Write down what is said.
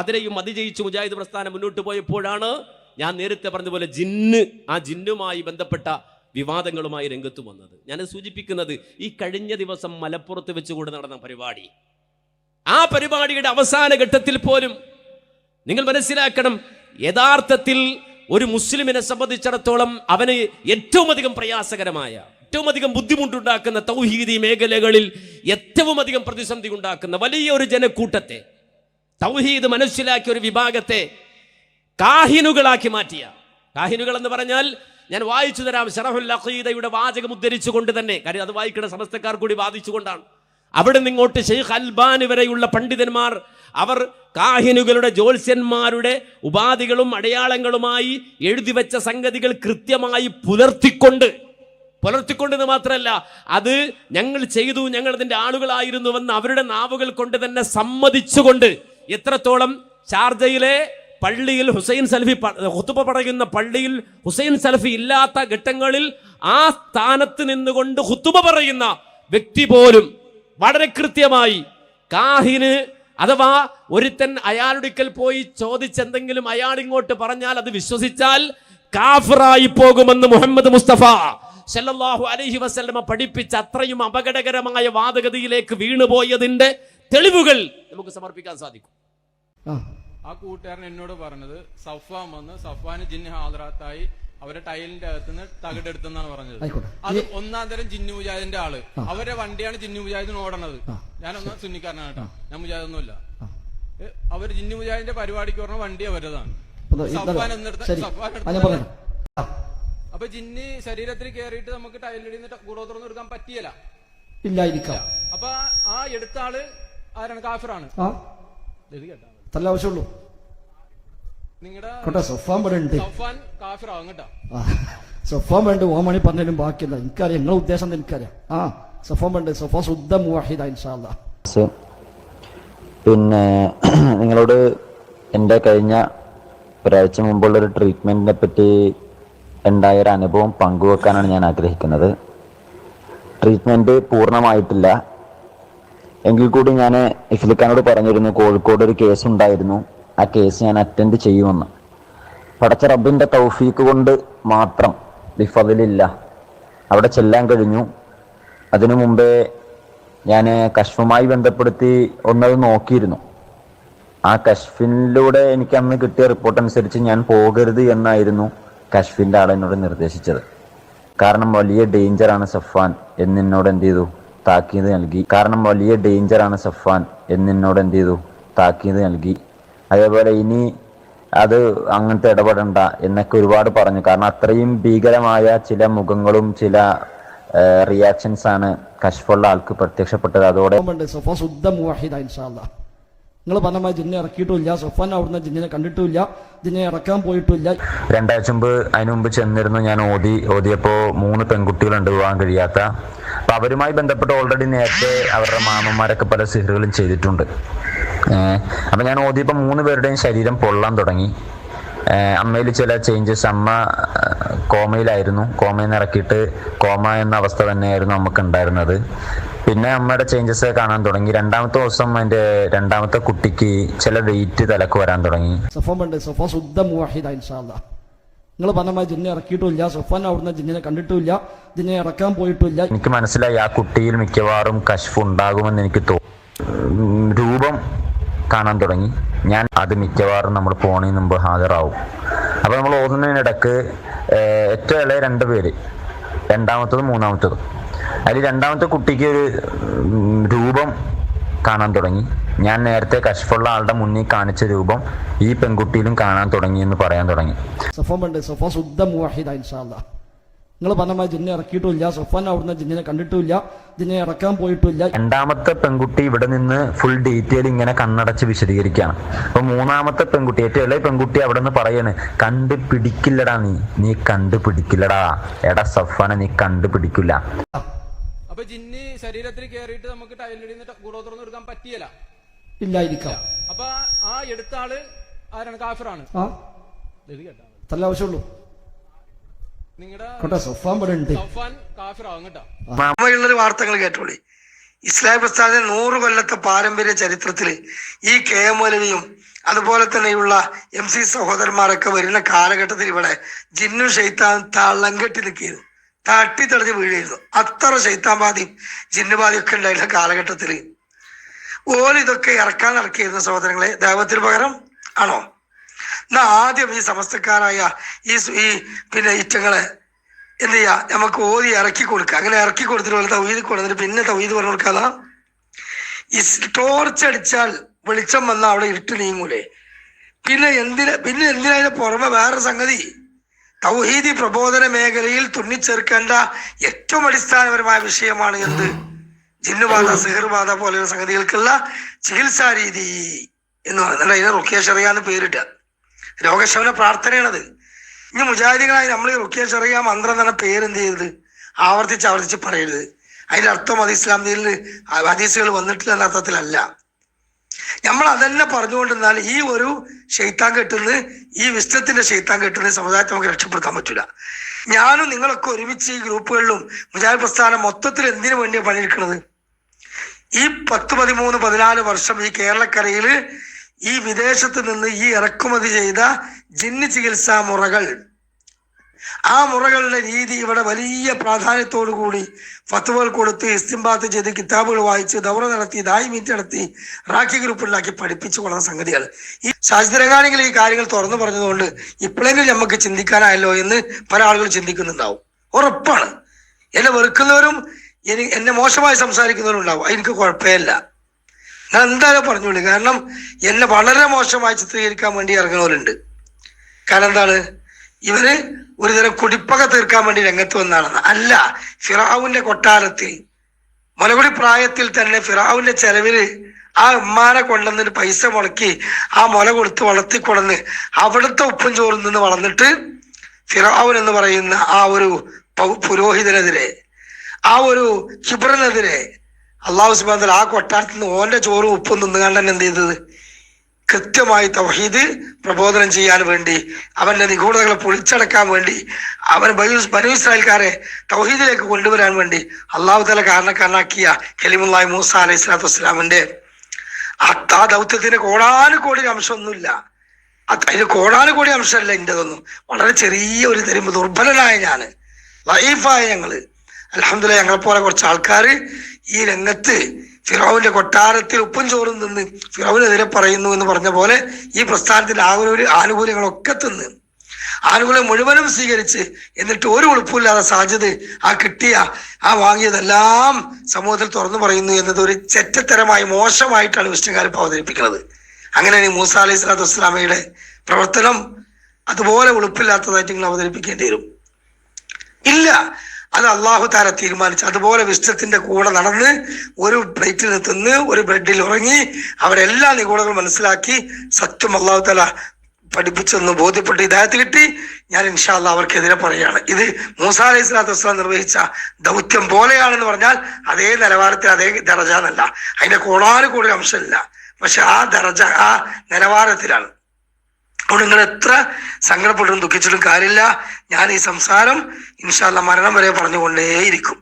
അതിനെയും അതിജയിച്ച് മുജാഹിദ് പ്രസ്ഥാനം മുന്നോട്ട് പോയപ്പോഴാണ് ഞാൻ നേരത്തെ പറഞ്ഞതുപോലെ ജിന്ന് ആ ജിന്നുമായി ബന്ധപ്പെട്ട വിവാദങ്ങളുമായി രംഗത്ത് വന്നത്. ഞാൻ സൂചിപ്പിക്കുന്നത് ഈ കഴിഞ്ഞ ദിവസം മലപ്പുറത്ത് വെച്ചുകൊണ്ട് നടന്ന പരിപാടി. ആ പരിപാടിയുടെ അവസാന ഘട്ടത്തിൽ പോലും നിങ്ങൾ മനസ്സിലാക്കണം യഥാർത്ഥത്തിൽ ഒരു മുസ്ലിമിനെ സംബന്ധിച്ചിടത്തോളം അവന് ഏറ്റവും അധികം പ്രയാസകരമായ ഏറ്റവും അധികം ബുദ്ധിമുട്ടുണ്ടാക്കുന്ന തൗഹീദി മേഖലകളിൽ ഏറ്റവും അധികം പ്രതിസന്ധി ഉണ്ടാക്കുന്ന വലിയ ഒരു ജനക്കൂട്ടത്തെ തൗഹീദ് മനസ്സിലാക്കിയ ഒരു വിഭാഗത്തെ കാഹിനുകളാക്കി മാറ്റിയ. കാഹിനുകൾ എന്ന് പറഞ്ഞാൽ ഞാൻ വായിച്ചു തരാം ഷറഫുൽ അഖീദയുടെ വാചകം ഉദ്ധരിച്ചുകൊണ്ട് തന്നെ. കാര്യം അത് വായിക്കുന്ന സമസ്തക്കാർ കൂടി വാദിച്ചുകൊണ്ടാണ്. അവിടെ നിങ്ങോട്ട് ഷെയ്ഖ് അൽബാൻ വരെയുള്ള പണ്ഡിതന്മാർ അവർ കാഹിനുകളുടെ ജ്യോത്സ്യന്മാരുടെ ഉപാധികളും അടയാളങ്ങളുമായി എഴുതി വെച്ച സംഗതികൾ കൃത്യമായി പുലർത്തിക്കൊണ്ട് പുലർത്തിക്കൊണ്ടെന്ന് മാത്രമല്ല അത് ഞങ്ങൾ ചെയ്തു ഞങ്ങൾ അതിന്റെ ആളുകളായിരുന്നുവെന്ന് അവരുടെ നാവുകൾ കൊണ്ട് തന്നെ സമ്മതിച്ചുകൊണ്ട് എത്രത്തോളം ഷാർജയിലെ പള്ളിയിൽ ഹുസൈൻ സൽഫി ഹുത്തുബ പറയുന്ന പള്ളിയിൽ ഹുസൈൻ സൽഫി ഇല്ലാത്ത ഘട്ടങ്ങളിൽ ആ സ്ഥാനത്ത് നിന്നുകൊണ്ട് ഹുത്തുബ പറയുന്ന വ്യക്തി പോലും വളരെ കൃത്യമായി കാഹിന് അഥവാ ഒരുത്തൻ അയാളുടെക്കൽ പോയി ചോദിച്ചെന്തെങ്കിലും അയാൾ ഇങ്ങോട്ട് പറഞ്ഞാൽ അത് വിശ്വസിച്ചാൽ കാഫറായി പോകുമെന്ന് മുഹമ്മദ് മുസ്തഫ സല്ലല്ലാഹു അലൈഹി വസല്ലമ പഠിപ്പിച്ച അത്രയും അപകടകരമായ വാദഗതിയിലേക്ക് വീണുപോയതിന്റെ തെളിവുകൾ നമുക്ക് സമർപ്പിക്കാൻ സാധിക്കും. ആ. കൂട്ടുകാരൻ എന്നോട് പറഞ്ഞത് സഫാൻ വന്ന് സഫാന് ജിന്ന് ഹാജറാത്തായി അവരെ ടൈലിന്റെ അകത്തുനിന്ന് തകിടെടുത്തെന്നാണ് പറഞ്ഞത്. അത് ഒന്നാം തരം ജിന്നു മുജാഹിദിന്റെ ആൾ. അവരുടെ വണ്ടിയാണ് ജിന്നു മുജാഹിദിന് ഓടണത്. ഞാനൊന്ന് സുന്നിക്കാരനാണ് കേട്ടോ. ഞാൻ മുജാഹിദൊന്നുമില്ല. അവർ അവർ ജിന്നു മുജാഹിദിന്റെ പരിപാടിക്ക് പറഞ്ഞ വണ്ടി അവരതാണ് സഫാൻ എന്നിടത്ത് സഫാൻ അപ്പൊ ജിന്ന് ശരീരത്തിൽ കയറിയിട്ട് നമുക്ക് ടൈലിൽ നിന്ന് കൂടോ തുറന്ന് എടുക്കാൻ പറ്റിയല്ല. ഇല്ലായിരിക്കാം. അപ്പൊ ആ എടുത്ത ആൾ ആരാണ്? കാഫിറാണ്. ആ. തല്ല ആവശ്യമുള്ളൂ. നിങ്ങളുടെ സൊഫാൻ ഉണ്ട്. സഫാൻ കാഫിറാവും കേട്ടോ. സൊഫാൻ വേണ്ട ഓമണി പറഞ്ഞാലും ബാക്കിയല്ല എനിക്കറിയാം നിങ്ങളെ ഉദ്ദേശം എന്താ എനിക്കറിയാം. ആ സൊഫാൻ വേണ്ട സൊഫ ശുദ്ധ മുവാഹിദ ഇൻഷാല്ല സ് പിന്നെ നിങ്ങളോട് എന്റെ കഴിഞ്ഞ ഒരാഴ്ച മുമ്പുള്ള ഒരു ട്രീറ്റ്മെന്റിനെ പറ്റി ഉണ്ടായ ഒരു അനുഭവം പങ്കുവെക്കാനാണ് ഞാൻ ആഗ്രഹിക്കുന്നത്. ട്രീറ്റ്മെന്റ് പൂർണമായിട്ടില്ല. എങ്കിൽ കൂടി ഞാൻ ഇഫ്ലിഖാനോട് പറഞ്ഞിരുന്നു കോഴിക്കോട് ഒരു കേസ് ഉണ്ടായിരുന്നു. ആ കേസ് ഞാൻ അറ്റൻഡ് ചെയ്യുമെന്ന്. പടച്ച റബ്ബിന്റെ തൗഫീക്ക് കൊണ്ട് മാത്രം ബിഫതിലില്ല. അവിടെ ചെല്ലാൻ കഴിഞ്ഞു. അതിനു മുമ്പേ ഞാൻ കശ്ഫുമായി ബന്ധപ്പെടുത്തി ഒന്നത് നോക്കിയിരുന്നു. ആ കശ്ഫിനിലൂടെ എനിക്ക് അന്ന് കിട്ടിയ റിപ്പോർട്ട് അനുസരിച്ച് ഞാൻ പോകരുത് എന്നായിരുന്നു കശ്ഫിന്റെ ആളെന്നോട് നിർദ്ദേശിച്ചത്. കാരണം വലിയ ഡേഞ്ചറാണ് സഫാൻ എന്നോട് എന്ത് ചെയ്തു? താക്കീത് നൽകി. കാരണം വലിയ ഡേഞ്ചറാണ് സഫാൻ എന്നിന്നോട് എന്ത് ചെയ്തു? താക്കീത് നൽകി. അതേപോലെ ഇനി അത് അങ്ങനത്തെ ഇടപെടണ്ട എന്നൊക്കെ ഒരുപാട് പറഞ്ഞു. കാരണം അത്രയും ഭീകരമായ ചില മുഖങ്ങളും ചില റിയാക്ഷൻസ് ആണ് കശ്ഫുള്ള ആൾക്ക് പ്രത്യക്ഷപ്പെട്ടത്. അതോടെ നിങ്ങൾ പറഞ്ഞ ജിന്നെ ഇറക്കിയിട്ടില്ല സൊഫാൻ അവിടുന്ന് ജിന്നിനെ കണ്ടിട്ടില്ല ജിന്നെ ഇറക്കാൻ പോയിട്ടില്ല രണ്ടാഴ്ച മുമ്പ് അതിനു മുമ്പ് ചെന്നിരുന്നു ഞാൻ ഓതി. ഓതിയപ്പോ മൂന്ന് പെൺകുട്ടികളുണ്ട് വിവാഹം കഴിയാത്ത. അപ്പൊ അവരുമായി ബന്ധപ്പെട്ട് ഓൾറെഡി നേരത്തെ അവരുടെ മാമന്മാരൊക്കെ പല സിഹറുകളും ചെയ്തിട്ടുണ്ട്. അപ്പൊ ഞാൻ ഓദ്യപ്പം മൂന്ന് പേരുടെയും ശരീരം പൊള്ളാൻ തുടങ്ങി. അമ്മയിൽ ചില ചേഞ്ചസ് അമ്മ കോമയിലായിരുന്നു. കോമയിൽ നിന്ന് ഇറക്കിയിട്ട് കോമ എന്ന അവസ്ഥ തന്നെയായിരുന്നു നമുക്ക് ഉണ്ടായിരുന്നത് പിന്നെ അമ്മയുടെ ചേഞ്ചസ് കാണാൻ തുടങ്ങി. രണ്ടാമത്തെ ദിവസം എന്റെ രണ്ടാമത്തെ കുട്ടിക്ക് ചില വെയിറ്റ് തലക്ക് വരാൻ തുടങ്ങി. നിങ്ങൾ പറഞ്ഞ ജിന്നെ ഇറക്കിയിട്ടില്ല സുഫാൻ അവിടുന്ന് ജിന്നിനെ കണ്ടിട്ടില്ല ജിന്നെ ഇറക്കാൻ പോയിട്ടില്ല എനിക്ക് മനസ്സിലായി ആ കുട്ടിയിൽ മിക്കവാറും കശ്ഫ് ഉണ്ടാകുമെന്ന് എനിക്ക് തോന്നുന്നു രൂപം കാണാൻ തുടങ്ങി. ഞാൻ അത് മിക്കവാറും നമ്മൾ പോണതിന് മുമ്പ് ഹാജരാവും. അപ്പോൾ നമ്മൾ ഓതുന്നതിനിടക്ക് ഏറ്റവും ഇളയ രണ്ട് പേര് രണ്ടാമത്തതും മൂന്നാമത്തതും. അതിൽ രണ്ടാമത്തെ കുട്ടിക്ക് ഒരു രൂപം കാണാൻ തുടങ്ങി. ഞാൻ നേരത്തെ കശഫുള്ള ആളുടെ മുന്നിൽ കാണിച്ച രൂപം ഈ പെൺകുട്ടിയിലും കാണാൻ തുടങ്ങി എന്ന് പറയാൻ തുടങ്ങി. നിങ്ങൾ പറഞ്ഞ ജിന്നെ ഇറക്കിയിട്ടില്ല. സൊഫാൻ അവിടുന്ന് ജിന്നിനെ കണ്ടിട്ടില്ല. ജിന്നെ ഇറക്കാൻ പോയിട്ടില്ല. രണ്ടാമത്തെ പെൺകുട്ടി ഇവിടെ നിന്ന് ഫുൾ ഡീറ്റെയിൽ ഇങ്ങനെ കണ്ണടച്ച് വിശദീകരിക്കുകയാണ്. അപ്പൊ മൂന്നാമത്തെ പെൺകുട്ടി ഏറ്റവും ഇളയ പെൺകുട്ടി അവിടെ നിന്ന് പറയാണ് കണ്ടുപിടിക്കില്ലടാ നീ. നീ കണ്ടുപിടിക്കില്ലടാ എടാ സഫാനെ നീ കണ്ടുപിടിക്കില്ല അപ്പൊ ജിന്ന് ശരീരത്തിൽ കയറിയിട്ട് നമുക്ക് ടൈലിൽ നിന്ന് കൂടോ തുറന്ന് എടുക്കാൻ പറ്റിയല്ല. ഇല്ലായിരിക്കാം. അപ്പൊ ആ എടുത്ത ആൾ ആരാണ്? കാഫിറാണ്. തല്ല ആവശ്യമുള്ളൂ. നിങ്ങളുടെ വാർത്തകൾ കേട്ടോളി. ഇസ്ലാം പ്രസ്ഥാനത്തിന്റെ നൂറ് കൊല്ലത്തെ പാരമ്പര്യ ചരിത്രത്തിൽ ഈ കെ എം മൗലവിയും അതുപോലെ തന്നെയുള്ള എം സി സഹോദരന്മാരൊക്കെ വരുന്ന കാലഘട്ടത്തിൽ ഇവിടെ ജിന്നു ഷെയ്ത്താൻ തള്ളം കെട്ടി തട്ടി തെളിഞ്ഞ് വീഴുന്നു അത്ര ഷെയ്ത്താൻബാധിയും ജിന്നുബാധിയും ഒക്കെ ഉണ്ടായിരുന്ന കാലഘട്ടത്തിൽ. ഓൽ ഇതൊക്കെ ഇറക്കാൻ ഇറക്കിയിരുന്ന സഹോദരങ്ങളെ ദൈവത്തിന് പകരം ആണോ? എന്നാ ആദ്യം ഈ സമസ്തക്കാരായ ഈ ഈ പിന്നെ ഇറ്റങ്ങളെ എന്ത് ചെയ്യാ? നമുക്ക് ഓതി ഇറക്കി കൊടുക്കുക. അങ്ങനെ ഇറക്കി കൊടുത്തിട്ട് തൗഹീദ് കൊടുത്തിട്ട് പിന്നെ തൗഹീദ് പറഞ്ഞു കൊടുക്കാതാ ഈ ടോർച്ച് അടിച്ചാൽ വെളിച്ചം വന്നാൽ അവിടെ ഇരുട്ട് നീങ്ങൂലേ. പിന്നെ എന്തിനാ പിന്നെ എന്തിനാ പുറമെ വേറെ സംഗതി? തൗഹീദി പ്രബോധന മേഖലയിൽ തുന്നിച്ചേർക്കേണ്ട ഏറ്റവും അടിസ്ഥാനപരമായ വിഷയമാണ് എന്ത്? ജിന്നുബാധ സിഹർബാധ പോലെയുള്ള സംഗതികൾക്കുള്ള ചികിത്സാരീതി എന്ന് പറയുന്നത്. അതിനെ റുക്കിയ ഷറിയാന്ന് പേരിട്ട രോഗശമന പ്രാർത്ഥനയാണത്. ഇനി മുജാഹിദികളായി നമ്മൾ ഈ മന്ത്രം തന്നെ പേരെന്ത് ചെയ്യരുത്? ആവർത്തിച്ച് ആവർത്തിച്ച് പറയരുത്. അതിന്റെ അർത്ഥം അത് ഇസ്ലാം ഹദീസുകൾ വന്നിട്ടില്ല എന്ന അർത്ഥത്തിലല്ല. നമ്മൾ അതന്നെ പറഞ്ഞുകൊണ്ടിരുന്നാൽ ഈ ഒരു ഷെയ്ത്താൻ കെട്ടുന്ന ഈ വിശ്വത്തിന്റെ ഷെയ്ത്താൻ കെട്ടുന്ന സമുദായത്തെ നമുക്ക് രക്ഷപ്പെടുത്താൻ പറ്റില്ല ഞാനും നിങ്ങളൊക്കെ ഒരുമിച്ച് ഈ ഗ്രൂപ്പുകളിലും മുജാഹിദ് പ്രസ്ഥാനം മൊത്തത്തിൽ എന്തിനു വേണ്ടിയാണ് പണിയെടുക്കുന്നത് ഈ പത്ത് പതിമൂന്ന് പതിനാല് വർഷം ഈ കേരളക്കരയിൽ ഈ വിദേശത്ത് നിന്ന് ഈ ഇറക്കുമതി ചെയ്ത ജിന്ന് ചികിത്സാ മുറകൾ ആ മുറകളുടെ രീതി ഇവിടെ വലിയ പ്രാധാന്യത്തോടു കൂടി ഫത്തുവകൾ കൊടുത്ത് ഇസ്തിംബാത്ത് ചെയ്ത് കിതാബുകൾ വായിച്ച് ദൗറ നടത്തി ദായി മീറ്റ് നടത്തി റാഖി ഗ്രൂപ്പുകളിലാക്കി പഠിപ്പിച്ചു കൊള്ളുന്ന സംഗതികൾ. ഈ ശാസ്ത്രകാരികൾ ഈ കാര്യങ്ങൾ തുറന്നു പറഞ്ഞതുകൊണ്ട് ഇപ്പോഴെങ്കിലും നമുക്ക് ചിന്തിക്കാനായല്ലോ എന്ന് പല ആളുകൾ ചിന്തിക്കുന്നുണ്ടാവും. ഉറപ്പാണ്. എന്നെ വെറുക്കുന്നവരും എനി എന്നെ മോശമായി സംസാരിക്കുന്നവരും ഉണ്ടാവും. എനിക്ക് കുഴപ്പമില്ല. ഞാൻ എന്തായാലും പറഞ്ഞോളൂ കാരണം എന്നെ വളരെ മോശമായി ചിത്രീകരിക്കാൻ വേണ്ടി ഇറങ്ങുന്നവരുണ്ട്. കാരണം എന്താണ്? ഇവർ ഒരുതരം കുടിപ്പക തീർക്കാൻ വേണ്ടി രംഗത്ത് വന്നാണെന്ന്. അല്ല ഫിറാവുന്റെ കൊട്ടാരത്തിൽ മുലകുടി പ്രായത്തിൽ തന്നെ ഫിറാവുന്റെ ചെലവിൽ ആ ഉമ്മാനെ കൊണ്ടുവന്നിട്ട് പൈസ മുളക്കി ആ മുല കൊടുത്ത് വളർത്തി കൊണ്ടുവന്ന് അവിടുത്തെ ഉപ്പും ചോറിൽ നിന്ന് വളർന്നിട്ട് ഫിറാവുൻ എന്ന് പറയുന്ന ആ ഒരു പുരോഹിതനെതിരെ ആ ഒരു കിബറിനെതിരെ അള്ളാഹു സുബാൻ ആ കൊട്ടാരത്തിൽ നിന്ന് ഓന്റെ ചോറും ഉപ്പും നിന്നുകൊണ്ട് തന്നെ എന്ത് ചെയ്തത്? കൃത്യമായി തൗഹീദ് പ്രബോധനം ചെയ്യാൻ വേണ്ടി അവന്റെ നിഗൂഢതകളെ പൊളിച്ചടക്കാൻ വേണ്ടി അവൻ ബനു ഇസ്രായേൽക്കാരെ തൗഹീദിലേക്ക് കൊണ്ടുവരാൻ വേണ്ടി അള്ളാഹു തല കാരണക്കാരനാക്കിയ കലിമുല്ലായി മൂസ അലൈഹി സ്വലാത്തു വസ്സലാമിന്റെ ആ ദൗത്യത്തിന് കോടാനുകോടി അംശമൊന്നുമില്ല. അത് അതിന് കോടാനുകോടി അംശമല്ല എന്റെതൊന്നും വളരെ ചെറിയ ഒരു തരുമ്പ് ദുർബലനായ ഞാൻ. ലൈഫായ ഞങ്ങൾ. അലഹമില്ല ഞങ്ങളെ പോലെ കുറച്ച് ആൾക്കാർ ഈ രംഗത്ത് ഫിറോവിന്റെ കൊട്ടാരത്തിൽ ഉപ്പും ചോറും നിന്ന് ഫിറോവിനെതിരെ പറയുന്നു എന്ന് പറഞ്ഞ പോലെ ഈ പ്രസ്ഥാനത്തിന്റെ ആകുല ആനുകൂല്യങ്ങളൊക്കെ തിന്ന്. ആനുകൂല്യം മുഴുവനും സ്വീകരിച്ച് എന്നിട്ട് ഒരു ഉളുപ്പില്ലാതെ സാധ്യത ആ കിട്ടിയ ആ വാങ്ങിയതെല്ലാം സമൂഹത്തിൽ തുറന്നു പറയുന്നു എന്നത് ഒരു ചെറ്റത്തരമായി മോശമായിട്ടാണ് വിഷ്ണുകാരി അവതരിപ്പിക്കുന്നത്. അങ്ങനെ മൂസ അലൈഹി സ്വലാത്തു വസ്സലാമയുടെ പ്രവർത്തനം അതുപോലെ ഉളുപ്പില്ലാത്തതായിട്ട് നിങ്ങൾ അവതരിപ്പിക്കേണ്ടി വരും. ഇല്ല അത് അള്ളാഹു താര തീരുമാനിച്ചു. അതുപോലെ വിശ്വത്തിന്റെ കൂടെ നടന്ന് ഒരു പ്ലേറ്റിൽ തിന്ന് ഒരു ബ്രെഡിൽ ഉറങ്ങി അവരെല്ലാ നിഗൂഢങ്ങളും മനസ്സിലാക്കി സത്യം അള്ളാഹു താല പഠിപ്പിച്ചെന്ന് ബോധ്യപ്പെട്ട് ഇതായത്ത് കിട്ടി. ഞാൻ ഇൻഷാല്ല അവർക്കെതിരെ പറയുകയാണ് ഇത് മൂസ അലൈഹി സ്വലാത്തു വസ്ലാം നിർവഹിച്ച ദൗത്യം പോലെയാണെന്ന് പറഞ്ഞാൽ അതേ നിലവാരത്തിൽ അതേ ദറജ എന്നല്ല. അതിന്റെ കോടാനുകൂടി അംശമില്ല. പക്ഷെ ആ ദറജ ആ നിലവാരത്തിലാണ്. അതുകൊണ്ട് നിങ്ങൾ എത്ര സങ്കടപ്പെട്ടും ദുഃഖിച്ചിട്ടും കാര്യമില്ല. ഞാൻ ഈ സംസാരം ഇൻഷാല്ല മരണം വരെ പറഞ്ഞുകൊണ്ടേയിരിക്കും.